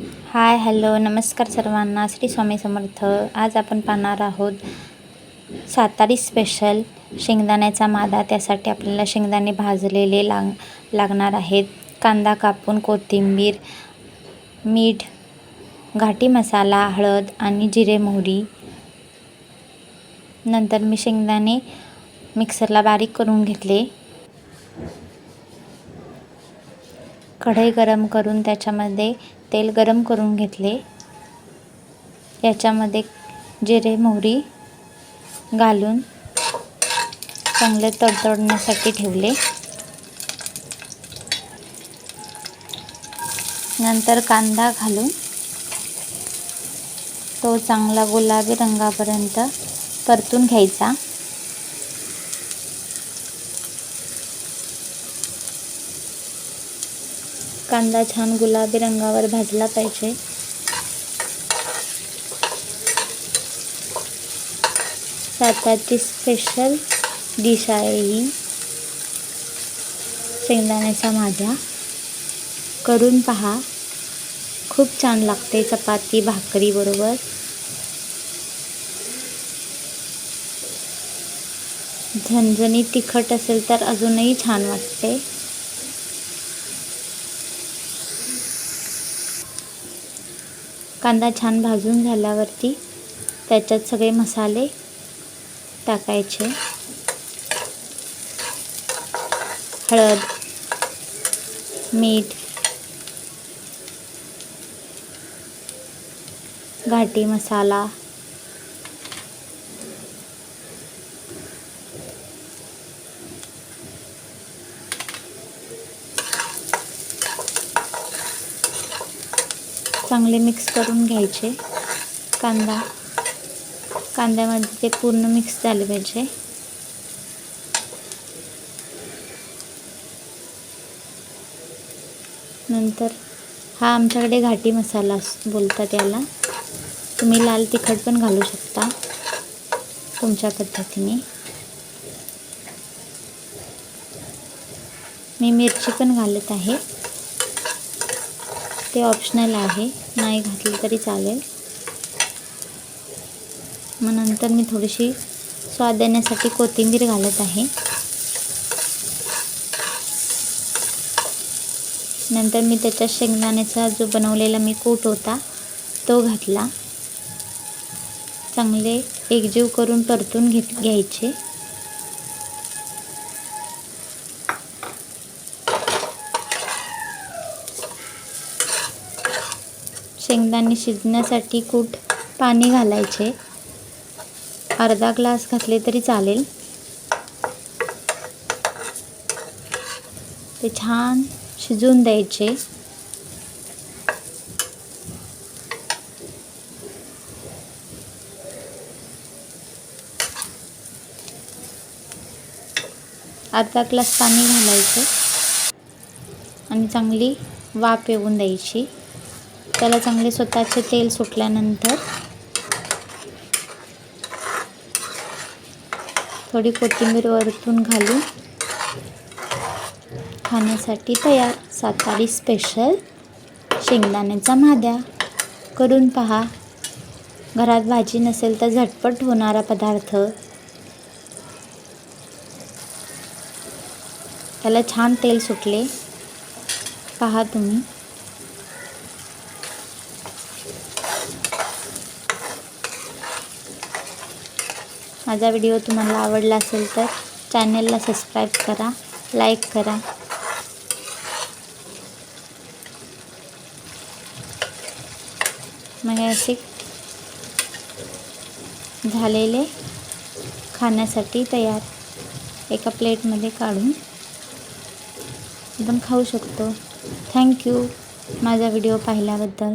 Hi hello नमस्कार सर्वांना. श्री स्वामी समर्थ. आज आपण पाहणार आहोत सातारी स्पेशल शेंगदाण्याचा मादा. त्यासाठी आपल्याला शेंगदाणे भाजलेले लाग लागणार आहेत. कांदा कापून कोथिंबीर मीठ घाटी मसाला हळद आणि जिरे मोहरी. नंतर मी शेंगदाणे मिक्सरला बारीक करून घेतले. कढई गरम करून त्याच्यामध्ये तेल गरम करून घेतले. याच्यामध्ये जिरे मोहरी घालून चांगले तडतडण्यासाठी ठेवले. नंतर कांदा घालून तो चांगला गुलाबी रंगापर्यंत परतून घ्यायचा. कांदा छान गुलाबी रंगावर भाजला पाहिजे. साताची स्पेशल डिश आहे ही. शेंगदाण्याचा माझ्या. करून पहा. खूप छान लागते चपाती भाकरी बरोबर. झणझणी तिखट असेल तर अजूनही छान वाटते. कांदा छान भाजून झाल्यावरती त्याच्यात सगळे मसाले टाकायचे. हळद मीठ घाटी मसाला चांगले मिक्स करून घ्यायचे. कांदा कांद्यामध्ये ते पूर्ण मिक्स झाले पाहिजे. नंतर हा आमच्याकडे घाटी मसाला बोलतात याला. तुम्ही लाल तिखट पण घालू शकता. तुमच्या पद्धतीने. मी मिरची पण घालत आहे. ते ऑप्शनल आहे. नाही घातलं तरी चालेल. मग नंतर मी थोडीशी स्वाद देण्यासाठी कोथिंबीर घालत आहे. नंतर मी त्याच्यात शेंगदाण्याचा जो बनवलेला मी कूट होता तो घातला. चांगले एकजीव करून परतून घेत घ्यायचे. शेंगदाणे शिजण्यासाठी कूट पाणी घालायचे. अर्धा ग्लास घातले तरी चालेल. ते छान शिजवून द्यायचे. अर्धा ग्लास पाणी घालायचं. आणि चांगली वाफ येऊन द्यायची. त्याला चांगले स्वतःचे तेल सुटल्यानंतर थोडी कोथिंबीर वरतून घालून खाण्यासाठी तयार सातारी स्पेशल शेंगदाण्याचा माद्या. करून पहा. घरात भाजी नसेल तर झटपट होणारा पदार्थ. त्याला छान तेल सुटले. पहा तुम्ही. माझा व्हिडिओ तुम्हाला आवडला असेल तर चॅनलला सबस्क्राईब करा लाईक करा. मग असे झालेले खाण्यासाठी तयार. एका प्लेटमध्ये काढून आपण खाऊ शकतो. थँक्यू माझा व्हिडिओ पाहिल्याबद्दल.